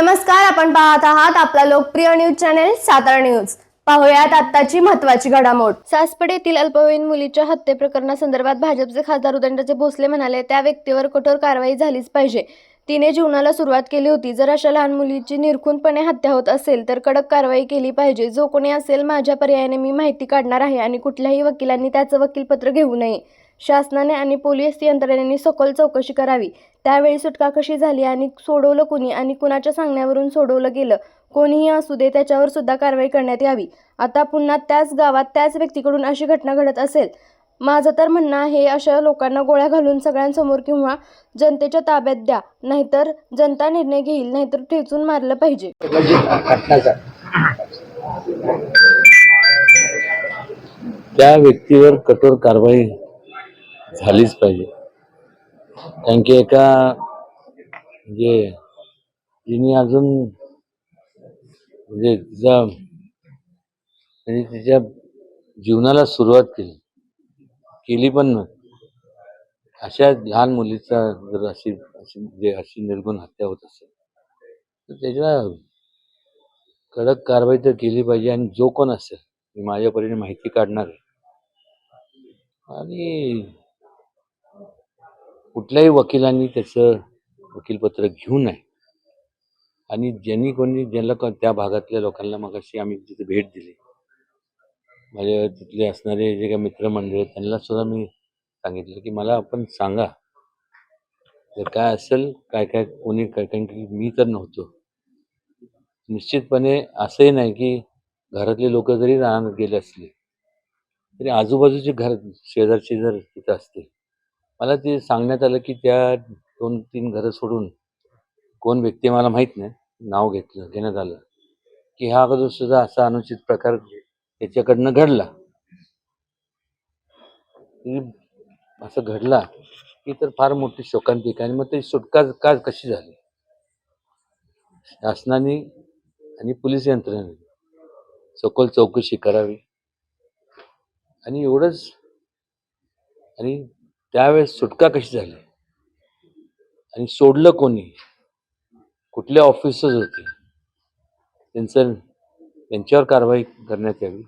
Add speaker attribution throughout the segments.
Speaker 1: नमस्कार आपण पाहत आहात आपला लोकप्रिय न्यूज चॅनेल सातारा न्यूज. पाहुयात आत्ताची महत्वाची घडामोड. सासपड येथील अल्पवयीन मुलीच्या हत्ये प्रकरणासंदर्भात भाजपचे खासदार उदंडचे भोसले म्हणाले त्या व्यक्तीवर कठोर कारवाई झालीच पाहिजे. तिने जीवनाला सुरुवात केली होती. जर अशा लहान मुलीची निरखूनपणे हत्या होत असेल तर कडक कारवाई केली पाहिजे. जो कोणी असेल माझ्या पर्यायाने मी माहिती काढणार आहे आणि कुठल्याही वकिलांनी त्याचं वकीलपत्र घेऊ नये. शासनाने आणि पोलीस यंत्रणेने सखोल चौकशी करावी. त्यावेळी सुटका कशी झाली आणि सोडवलं कुणी आणि कुणाच्या सांगण्यावरून सोडवलं गेलं. कोणीही असू दे त्याच्यावर सुद्धा कारवाई करण्यात यावी. आता पुन्हा त्याच गावात त्याच व्यक्तीकडून अशी घटना घडत असेल. माझं तर म्हणणं आहे अशा लोकांना गोळ्या घालून सगळ्यांसमोर किंवा जनतेच्या ताब्यात द्या. नाहीतर जनता निर्णय घेईल नाहीतर ठेचून मारलं पाहिजे.
Speaker 2: त्या व्यक्तीवर कठोर कारवाई झालीच पाहिजे. कारण की एका म्हणजे तिने अजून म्हणजे तिचा म्हणजे तिच्या जीवनाला सुरुवात केली. केली पण अशा लहान मुलीचा जर अशी अशी म्हणजे अशी निर्गुण हत्या होत असेल तर त्याच्या कडक कारवाई तर केली पाहिजे आणि जो कोण असेल मी माझ्या परीने माहिती काढणार आहे. आणि कुठल्याही वकिलांनी त्याचं वकीलपत्र घेऊ नये. आणि ज्यांनी कोणी ज्याला त्या भागातल्या लोकांना मग अशी आम्ही तिथे भेट दिली माझ्या तिथले असणारे जे काही मित्रमंडळ आहेत, त्यांना सुद्धा मी सांगितलं की मला आपण सांगा. जर काय असेल काय काय कोणी काय कारण की मी तर नव्हतो. निश्चितपणे असंही नाही की घरातले लोक जरी राहणार गेले असले तरी आजूबाजूचे घर शेजारचे जर तिथं असतील मला ते सांगण्यात आलं की त्या दोन तीन घरं सोडून कोण व्यक्ती मला माहीत नाही नाव घेतलं घेण्यात आलं. की हा अगोदर सुद्धा असा अनुचित प्रकार त्याच्याकडनं घडला. असं घडला की तर फार मोठी शोकांतिका आणि मग ते सुटका का कशी झाली? शासनाने आणि पोलीस यंत्रणेने सखोल चौकशी करावी. आणि एवढंच. आणि त्यावेळेस सुटका कशी झाली? आणि सोडलं कोणी? कुठले ऑफिसर्स होते? त्यांचं त्यांच्यावर कारवाई करण्यात यावी.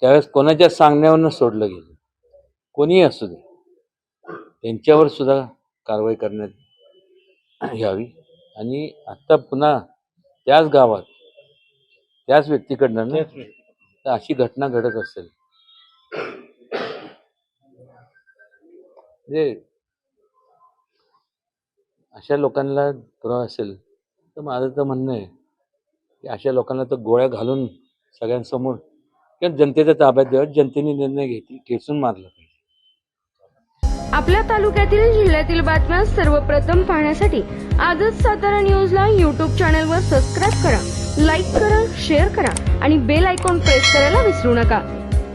Speaker 2: त्यावेळेस कोणाच्या सांगण्यावरनं सोडलं गेलं? कोणीही असू दे. त्यांच्यावर सुद्धा कारवाई करण्यात यावी. आणि आता पुन्हा त्याच गावात त्याच व्यक्तीकडनं ना तर अशी घटना घडत असेल. म्हणजे अशा लोकांना त्रास असेल तर माझं तर म्हणणं आहे की अशा लोकांना तर गोळ्या घालून सगळ्यांसमोर किंवा जनतेच्या ताब्यात द्यावं जनतेने निर्णय घेतली ठेचून मारलं पाहिजे.
Speaker 3: आपल्या तालुक्यातील जिल्ह्यातील बातम्या सर्वप्रथम पाहण्यासाठी आजच सातारा न्यूजला यूट्यूब चॅनलवर सबस्क्राईब करा लाईक करा शेअर करा आणि बेल आयकॉन प्रेस करायला विसरू नका.